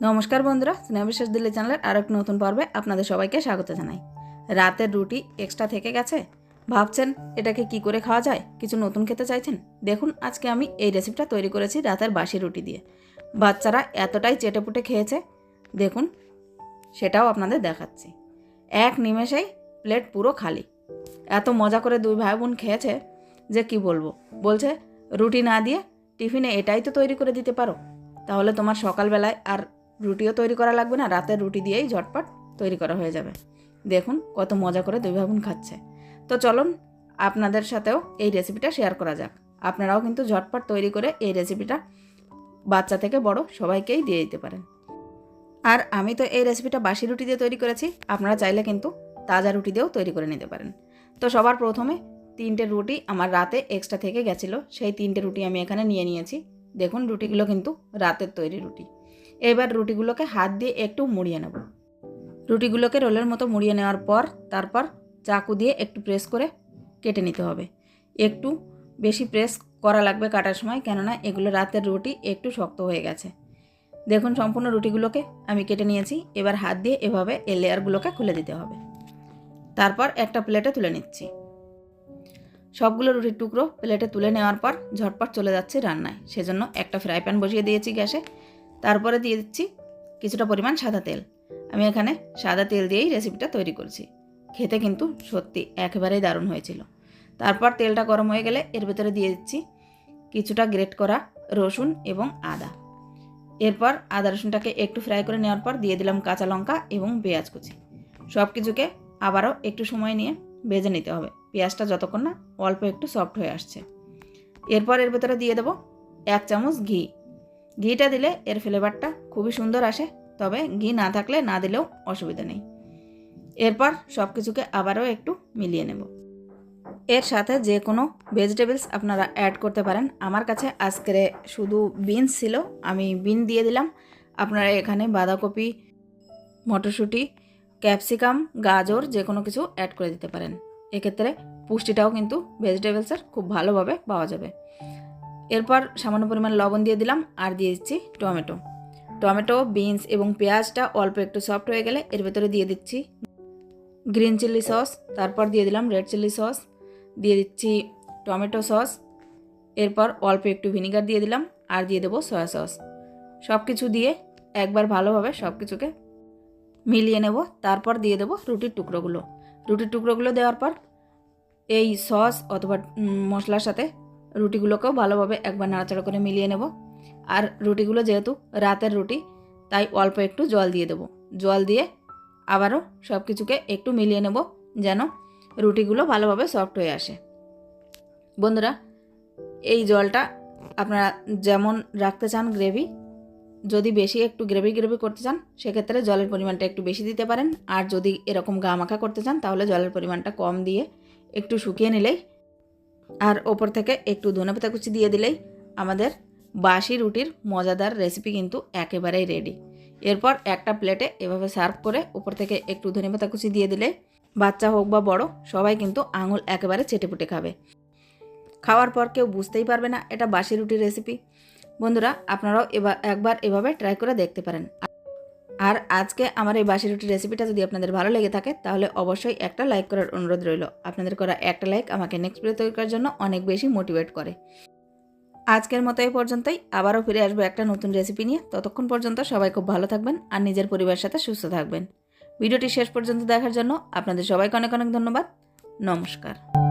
নমস্কার বন্ধুরা, স্নেহবিশ্বাস দিল্লি চ্যানেলের আরও এক নতুন পর্বে আপনাদের সবাইকে স্বাগত জানাই। রাতের রুটি এক্সট্রা থেকে গেছে। ভাবছেন, এটাকে কি করে খাওয়া যায়? কিছু নতুন খেতে চাইছেন? দেখুন, আজকে আমি এই রেসিপিটা তৈরি করেছি রাতের বাসি রুটি দিয়ে। বাচ্চারা এতটাই চেটেপুটে খেয়েছে। দেখুন, সেটাও আপনাদের দেখাচ্ছি। এক নিমেষেই প্লেট পুরো খালি। এত মজা করে দুই ভাই বোন খেয়েছে যে কি বলব? বলছে, রুটি না দিয়ে টিফিনে এটাই তো তৈরি করে দিতে পারো। তাহলে তোমার সকালবেলায় আর রুটিও তৈরি করা লাগবে না, রাতের রুটি দিয়েই ঝটপট তৈরি করা হয়ে যাবে। দেখুন কত মজা করে দুই ভাবুন খাচ্ছে। তো চলুন আপনাদের সাথেও এই রেসিপিটা শেয়ার করা যাক। আপনারাও কিন্তু ঝটপট তৈরি করে এই রেসিপিটা বাচ্চা থেকে বড় সবাইকেই দিয়ে দিতে পারেন। আর আমি তো এই রেসিপিটা বাসি রুটি দিয়ে তৈরি করেছি, আপনারা চাইলে কিন্তু তাজা রুটি দিয়েও তৈরি করে নিতে পারেন। তো সবার প্রথমে তিনটে রুটি আমার রাতে এক্সট্রা থেকে গেছিল, সেই তিনটে রুটি আমি এখানে নিয়ে নিয়েছি। দেখুন রুটিগুলো কিন্তু রাতের তৈরি রুটি। এবার রুটিগুলোকে হাত দিয়ে একটু মুড়িয়ে নেব। রুটিগুলোকে রোলের মতো মুড়িয়ে নেওয়ার পর তারপর চাকু দিয়ে একটু প্রেস করে কেটে নিতে হবে। একটু বেশি প্রেস করা লাগবে কাটার সময়, কেননা এগুলো রাতের রুটি একটু শক্ত হয়ে গেছে। দেখুন সম্পূর্ণ রুটিগুলোকে আমি কেটে নিয়েছি, এবার হাত দিয়ে এভাবে এই লেয়ারগুলোকে খুলে দিতে হবে। তারপর একটা প্লেটে তুলে নিচ্ছি। সবগুলো রুটির টুকরো প্লেটে তুলে নেওয়ার পর ঝটপট চলে যাচ্ছে রান্নায়। সেজন্য একটা ফ্রাই প্যান বসিয়ে দিয়েছি গ্যাসে। তারপরে দিয়ে দিচ্ছি কিছুটা পরিমাণ সাদা তেল। আমি এখানে সাদা তেল দিয়েই রেসিপিটা তৈরি করছি। খেতে কিন্তু সত্যি একেবারেই দারুণ হয়েছিল। তারপর তেলটা গরম হয়ে গেলে এর ভেতরে দিয়ে দিচ্ছি কিছুটা গ্রেট করা রসুন এবং আদা। এরপর আদা রসুনটাকে একটু ফ্রাই করে নেওয়ার পর দিয়ে দিলাম কাঁচা লঙ্কা এবং পেঁয়াজ কুচি। সব কিছুকে আবারও একটু সময় নিয়ে ভেজে নিতে হবে। পেঁয়াজটা যতক্ষণ না অল্প একটু সফট হয়ে আসছে। এরপর এর ভেতরে দিয়ে দেবো এক চামচ ঘি। ঘিটা দিলে এর ফ্লেভারটা খুবই সুন্দর আসে, তবে ঘি না থাকলে না দিলেও অসুবিধা নেই। এরপর সব কিছুকে আবারও একটু মিলিয়ে নেব। এর সাথে যে কোনো ভেজিটেবলস আপনারা অ্যাড করতে পারেন। আমার কাছে আজকের শুধু বিনস ছিল, আমি বিন দিয়ে দিলাম। আপনারা এখানে বাঁধাকপি, মটরশুঁটি ক্যাপসিকাম গাজর যে কোনো কিছু অ্যাড করে দিতে পারেন। এক্ষেত্রে পুষ্টিটাও কিন্তু ভেজিটেবলসের খুব ভালোভাবে পাওয়া যাবে। এরপর সামান্য পরিমাণ লবণ দিয়ে দিলাম আর দিয়ে দিচ্ছি টমেটো। টমেটো, বিনস এবং পেঁয়াজটা অল্প একটু সফট হয়ে গেলে এর ভেতরে দিয়ে দিচ্ছি গ্রিন চিলি সস, তারপর দিয়ে দিলাম রেড চিলি সস, দিয়ে দিচ্ছি টমেটো সস, এরপর অল্প একটু ভিনিগার দিয়ে দিলাম আর দিয়ে দেবো সয়া সস। সব কিছু দিয়ে একবার ভালোভাবে সব কিছুকে মিলিয়ে নেব, তারপর দিয়ে দেবো রুটির টুকরোগুলো। রুটির টুকরোগুলো দেওয়ার পর এই সস অথবা মশলার সাথে রুটিগুলোকেও ভালোভাবে একবার নাড়াচাড়া করে মিলিয়ে নেব। আর রুটিগুলো যেহেতু রাতের রুটি, তাই অল্প একটু জল দিয়ে দেবো। জল দিয়ে আবারও সব কিছুকে একটু মিলিয়ে নেব যেন রুটিগুলো ভালোভাবে সফট হয়ে আসে। বন্ধুরা, এই জলটা আপনারা যেমন রাখতে চান গ্রেভি যদি বেশি একটু গ্রেভি গ্রেভি করতে চান, সেক্ষেত্রে জলের পরিমাণটা একটু বেশি দিতে পারেন। আর যদি এরকম গা মাখা করতে চান, তাহলে জলের পরিমাণটা কম দিয়ে একটু শুকিয়ে নিলেই আর ওপর থেকে একটু ধনেপাতা কুচি দিয়ে দিলেই আমাদের বাসি রুটির মজাদার রেসিপি কিন্তু একেবারেই রেডি এরপর একটা প্লেটে এভাবে সার্ভ করে উপর থেকে একটু ধনেপাতা কুচি দিয়ে দিলে বাচ্চা হোক বা বড়, সবাই কিন্তু আঙুল একেবারে চেটেপুটে খাবে। খাওয়ার পর কেউ বুঝতেই পারবে না এটা বাসি রুটির রেসিপি বন্ধুরা, আপনারাও এবার একবার এভাবে ট্রাই করে দেখতে পারেন। আর আজকে আমার এই বাসি রুটির রেসিপিটা যদি আপনাদের ভালো লেগে থাকে, তাহলে অবশ্যই একটা লাইক করার অনুরোধ রইল। আপনাদের করা একটা লাইক আমাকে নেক্সট ভিডিও তৈরি করার জন্য অনেক বেশি মোটিভেট করে। আজকের মতো এই পর্যন্তই। আবারও ফিরে আসব একটা নতুন রেসিপি নিয়ে। ততক্ষণ পর্যন্ত সবাই খুব ভালো থাকবেন আর নিজের পরিবারের সাথে সুস্থ থাকবেন। ভিডিওটি শেষ পর্যন্ত দেখার জন্য আপনাদের সবাইকে অনেক অনেক ধন্যবাদ। নমস্কার।